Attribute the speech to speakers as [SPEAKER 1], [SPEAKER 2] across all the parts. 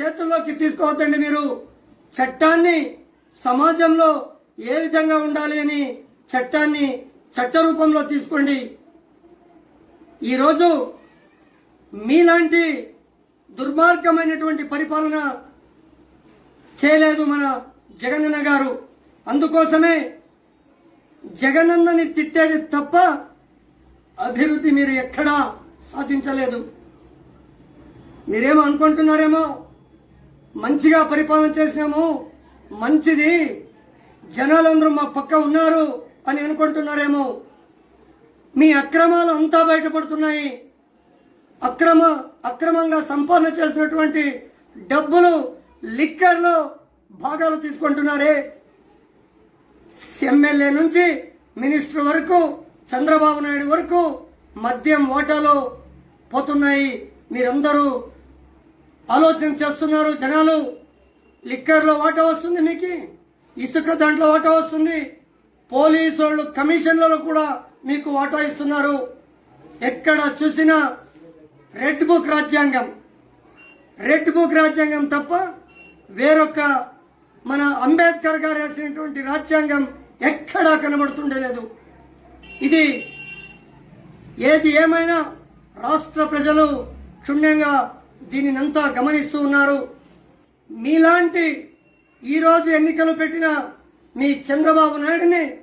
[SPEAKER 1] చేతుల్లోకి తీసుకోవద్దండి మీరు. చట్టాన్ని సమాజంలో ఏ విధంగా ఉండాలి అని చట్టాన్ని చట్ట రూపంలో తీసుకోండి. ఈరోజు మీలాంటి దుర్మార్గమైనటువంటి పరిపాలన చేయలేదు మన జగనన్న గారు. అందుకోసమే జగనన్నని తిట్టేది తప్ప అభివృద్ధి మీరు ఎక్కడా సాధించలేదు. మీరేమో అనుకుంటున్నారేమో మంచిగా పరిపాలన చేసినాము మంచిది. జనాలందరూ మా పక్క ఉన్నారు అని అనుకుంటున్నారేమో. మీ అక్రమాలు అంతా బయటపడుతున్నాయి. అక్రమ అక్రమంగా సంపాదన చేసినటువంటి డబ్బులు లిక్కర్లో భాగాలు తీసుకుంటున్నారే. ఎమ్మెల్యే నుంచి మినిస్టర్ వరకు చంద్రబాబు నాయుడు వరకు మద్యం ఓటాలో పోతున్నాయి మీరందరూ. ఆలోచన చేస్తున్నారు జనాలు. లిక్కర్లో వాటా వస్తుంది మీకు? ఇసుక దాంట్లో వాటా వస్తుంది? పోలీసు వాళ్ళు కమిషన్లలో కూడా మీకు వాటా ఇస్తున్నారు. ఎక్కడ చూసినా రెడ్ బుక్ రాజ్యాంగం. రెడ్ బుక్ రాజ్యాంగం తప్ప వేరొక మన అంబేద్కర్ గారు రాసినటువంటి రాజ్యాంగం ఎక్కడా కనబడుతుండలేదు ఇది ఏది ఏమైనా రాష్ట్ర ప్రజలు క్షుణ్ణంగా దీనినంతా గమనిస్తూ ఉన్నారు. మీలాంటి ఈరోజు ఎన్నికలు పెట్టిన మీ చంద్రబాబు నాయుడిని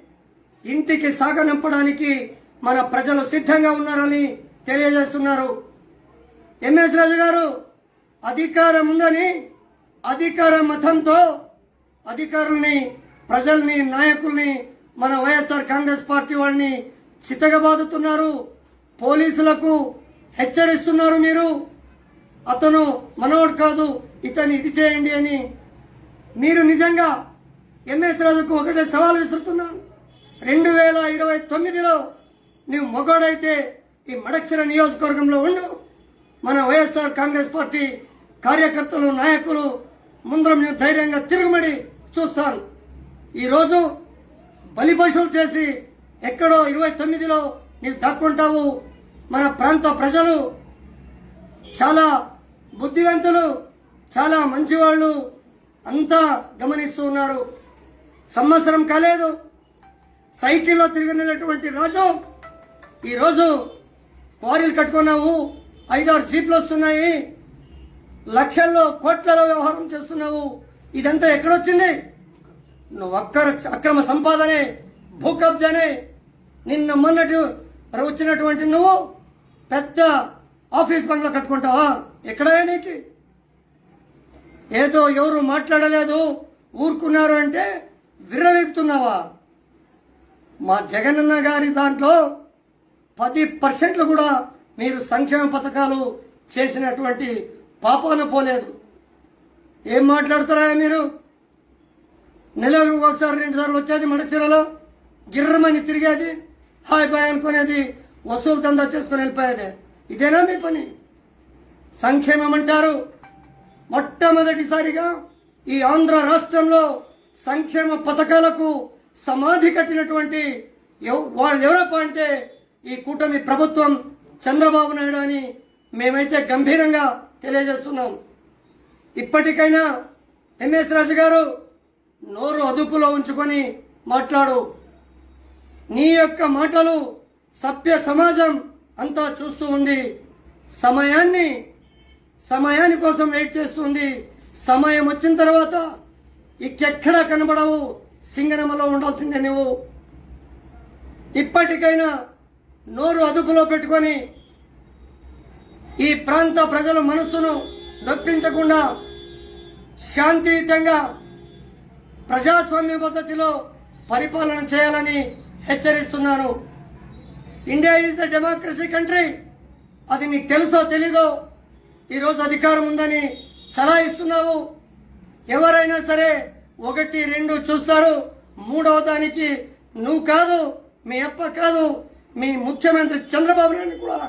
[SPEAKER 1] ఇంటికి సాగనంపడానికి మన ప్రజలు సిద్ధంగా ఉన్నారని తెలియజేస్తున్నారు. ఎంఎస్ రాజు గారు అధికారం ఉందని అధికార మతంతో అధికారుల్ని ప్రజల్ని నాయకుల్ని మన వైఎస్ఆర్ కాంగ్రెస్ పార్టీ వాళ్ళని చితగబాదుతున్నారు. పోలీసులకు హెచ్చరిస్తున్నారు మీరు. అతను మనోడు కాదు ఇతన్ని ఇది చేయండి అని మీరు నిజంగా ఎంఎస్ రాజుకు ఒకటే సవాల్ విసురుతున్నాను రెండు వేల ఇరవై తొమ్మిదిలో నీవు మొగోడైతే ఈ మడక్సిర నియోజకవర్గంలో ఉండు. మన వైఎస్ఆర్ కాంగ్రెస్ పార్టీ కార్యకర్తలు నాయకులు ముందర నేను ధైర్యంగా తిరుగుమడి చూస్తాను. ఈరోజు బలిపశువులు చేసి ఎక్కడో ఇరవై తొమ్మిదిలో నీవు దాక్కుంటావు. మన ప్రాంత ప్రజలు చాలా బుద్ధివంతులు చాలా మంచివాళ్ళు అంతా గమనిస్తూ ఉన్నారు. సంవత్సరం కాలేదు. సైకిల్లో తిరిగినటువంటి రాజు ఈరోజు క్వారీలు కట్టుకున్నావు ఐదారు జీప్లు వస్తున్నాయి లక్షల్లో కోట్లలో వ్యవహారం చేస్తున్నావు ఇదంతా ఎక్కడొచ్చింది? నువ్వు అక్కర అక్రమ సంపాదనే భూ కబ్జానే నిన్న మొన్నటి వచ్చినటువంటి నువ్వు పెద్ద ఆఫీస్ పనులు కట్టుకుంటావా? ఎక్కడా నీకు ఏదో ఎవరు మాట్లాడలేదు ఊరుకున్నారు అంటే విర్రవెక్కుతున్నావా మా జగనన్న గారి దాంట్లో పది పర్సెంట్లు కూడా మీరు సంక్షేమ పథకాలు చేసినటువంటి పాపాన పోలేదు. ఏం మాట్లాడతారా మీరు? నెలకు ఒకసారి రెండు సార్లు వచ్చేది మడచీరలో గిర్రమని తిరిగేది హాయ్ బాయ్ అనుకునేది వసూలు దందా చేసుకుని వెళ్ళిపోయేది. ఇదేనా మీ పని? సంక్షేమం అంటారు మొట్టమొదటిసారిగా ఈ ఆంధ్ర రాష్ట్రంలో సంక్షేమ పథకాలకు సమాధి కట్టినటువంటి వాళ్ళు ఎవరప్ప అంటే ఈ కూటమి ప్రభుత్వం చంద్రబాబు నాయుడు అని మేమైతే గంభీరంగా తెలియజేస్తున్నాం. ఇప్పటికైనా ఎంఎస్ రాజు గారు నోరు అదుపులో ఉంచుకొని మాట్లాడు. నీ యొక్క మాటలు సభ్య సమాజం అంతా చూస్తూ ఉంది. సమయాన్ని సమయాని కోసం వెయిట్ చేస్తుంది. సమయం వచ్చిన తర్వాత ఇకెక్కడా కనబడవు. సింగనమలో ఉండాల్సిందే నువ్వు ఇప్పటికైనా నోరు అదుపులో పెట్టుకొని ఈ ప్రాంత ప్రజల మనస్సును నొప్పించకుండా శాంతియుతంగా ప్రజాస్వామ్య పద్ధతిలో పరిపాలన చేయాలని హెచ్చరిస్తున్నాను. India is the democracy country. అది నీకు తెలుసో తెలీదో ఈరోజు అధికారం ఉందని చలాయిస్తున్నావు ఎవరైనా సరే ఒకటి రెండు చూస్తారు. మూడవ దానికి నువ్వు కాదు మీ అప్ప కాదు మీ ముఖ్యమంత్రి చంద్రబాబు నాయుడు కూడా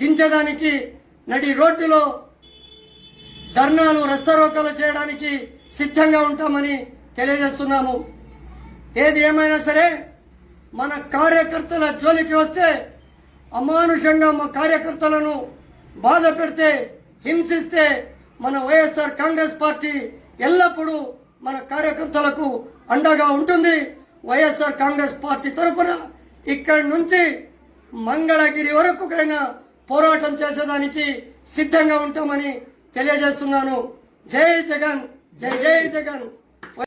[SPEAKER 1] దించడానికి నడి రోడ్డులో ధర్నాలు రస్తరోకాలు చేయడానికి సిద్ధంగా ఉంటామని తెలియజేస్తున్నాము. ఏది ఏమైనా సరే మన కార్యకర్తల జోలికి వస్తే అమానుషంగా మా కార్యకర్తలను బాధ పెడితే హింసిస్తే మన వైఎస్ఆర్ కాంగ్రెస్ పార్టీ ఎల్లప్పుడూ మన కార్యకర్తలకు అండగా ఉంటుంది. వైఎస్ఆర్ కాంగ్రెస్ పార్టీ తరఫున ఇక్కడి నుంచి మంగళగిరి వరకుకైనా పోరాటం చేసేదానికి సిద్ధంగా ఉంటామని తెలియజేస్తున్నాను. జై జగన్ జై జై జగన్.